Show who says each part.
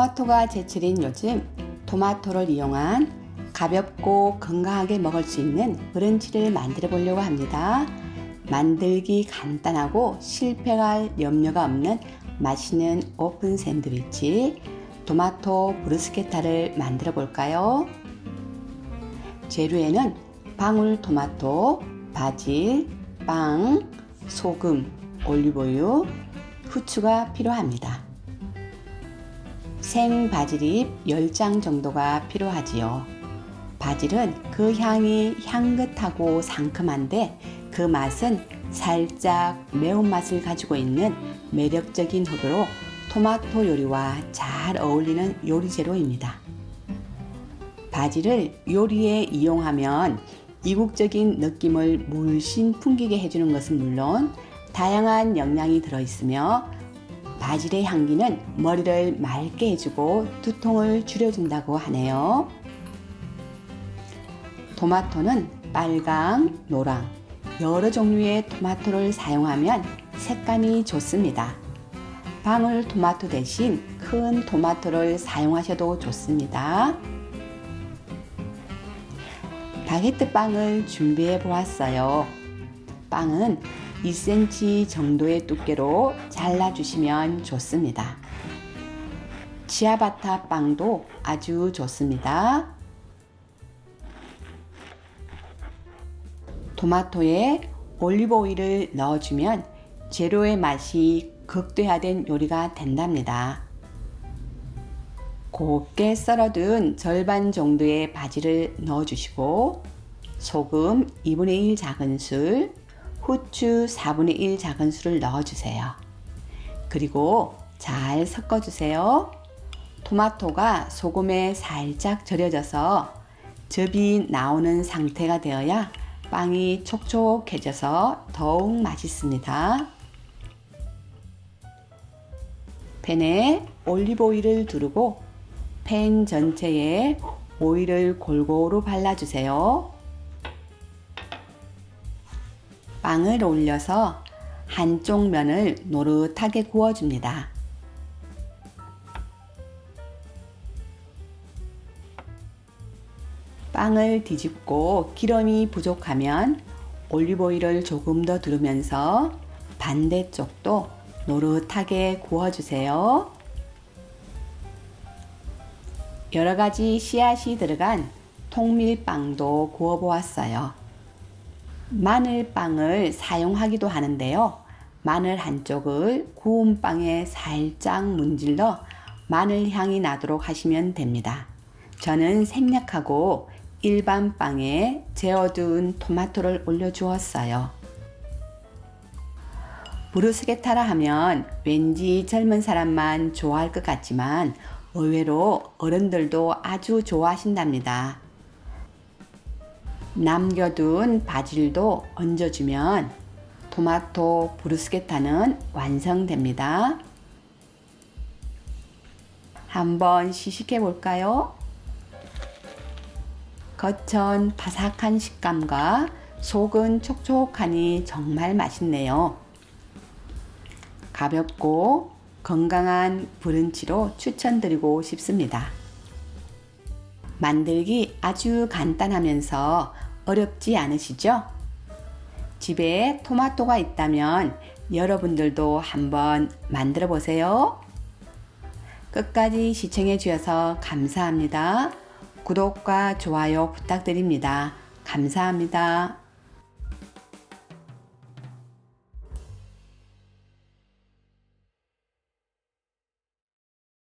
Speaker 1: 토마토가 제철인 요즘 토마토를 이용한 가볍고 건강하게 먹을 수 있는 브런치를 만들어 보려고 합니다. 만들기 간단하고 실패할 염려가 없는 맛있는 오픈 샌드위치 토마토 브루스케타를 만들어 볼까요? 재료에는 방울 토마토, 바질, 빵, 소금, 올리브유, 후추가 필요합니다. 생 바질잎 10장 정도가 필요하지요. 바질은 그 향이 향긋하고 상큼한데 그 맛은 살짝 매운맛을 가지고 있는 매력적인 흙으로 토마토 요리와 잘 어울리는 요리 재료입니다. 바질을 요리에 이용하면 이국적인 느낌을 물씬 풍기게 해주는 것은 물론 다양한 영양이 들어있으며 바질의 향기는 머리를 맑게 해주고 두통을 줄여준다고 하네요. 토마토는 빨강, 노랑, 여러 종류의 토마토를 사용하면 색감이 좋습니다. 방울 토마토 대신 큰 토마토를 사용하셔도 좋습니다. 바게트 빵을 준비해 보았어요. 빵은 2cm 정도의 두께로 잘라주시면 좋습니다. 치아바타 빵도 아주 좋습니다. 토마토에 올리브 오일을 넣어주면 재료의 맛이 극대화된 요리가 된답니다. 곱게 썰어둔 절반 정도의 바지를 넣어주시고 소금 2분의 1 작은술, 후추 4분의 1 작은술을 넣어주세요. 그리고 잘 섞어주세요. 토마토가 소금에 살짝 절여져서 즙이 나오는 상태가 되어야 빵이 촉촉해져서 더욱 맛있습니다. 팬에 올리브 오일을 두르고 팬 전체에 오일을 골고루 발라주세요. 빵을 올려서 한쪽 면을 노릇하게 구워줍니다. 빵을 뒤집고 기름이 부족하면 올리브오일을 조금 더 두르면서 반대쪽도 노릇하게 구워주세요. 여러 가지 씨앗이 들어간 통밀빵도 구워보았어요. 마늘빵을 사용하기도 하는데요. 마늘 한쪽을 구운 빵에 살짝 문질러 마늘 향이 나도록 하시면 됩니다. 저는 생략하고 일반 빵에 재워둔 토마토를 올려주었어요. 브루스게타라 하면 왠지 젊은 사람만 좋아할 것 같지만 의외로 어른들도 아주 좋아하신답니다. 남겨둔 바질도 얹어주면 토마토 브루스게타는 완성됩니다. 한번 시식해 볼까요? 겉은 바삭한 식감과 속은 촉촉하니 정말 맛있네요. 가볍고 건강한 브런치로 추천드리고 싶습니다. 만들기 아주 간단하면서 어렵지 않으시죠? 집에 토마토가 있다면 여러분들도 한번 만들어 보세요. 끝까지 시청해 주셔서 감사합니다. 구독과 좋아요 부탁드립니다. 감사합니다.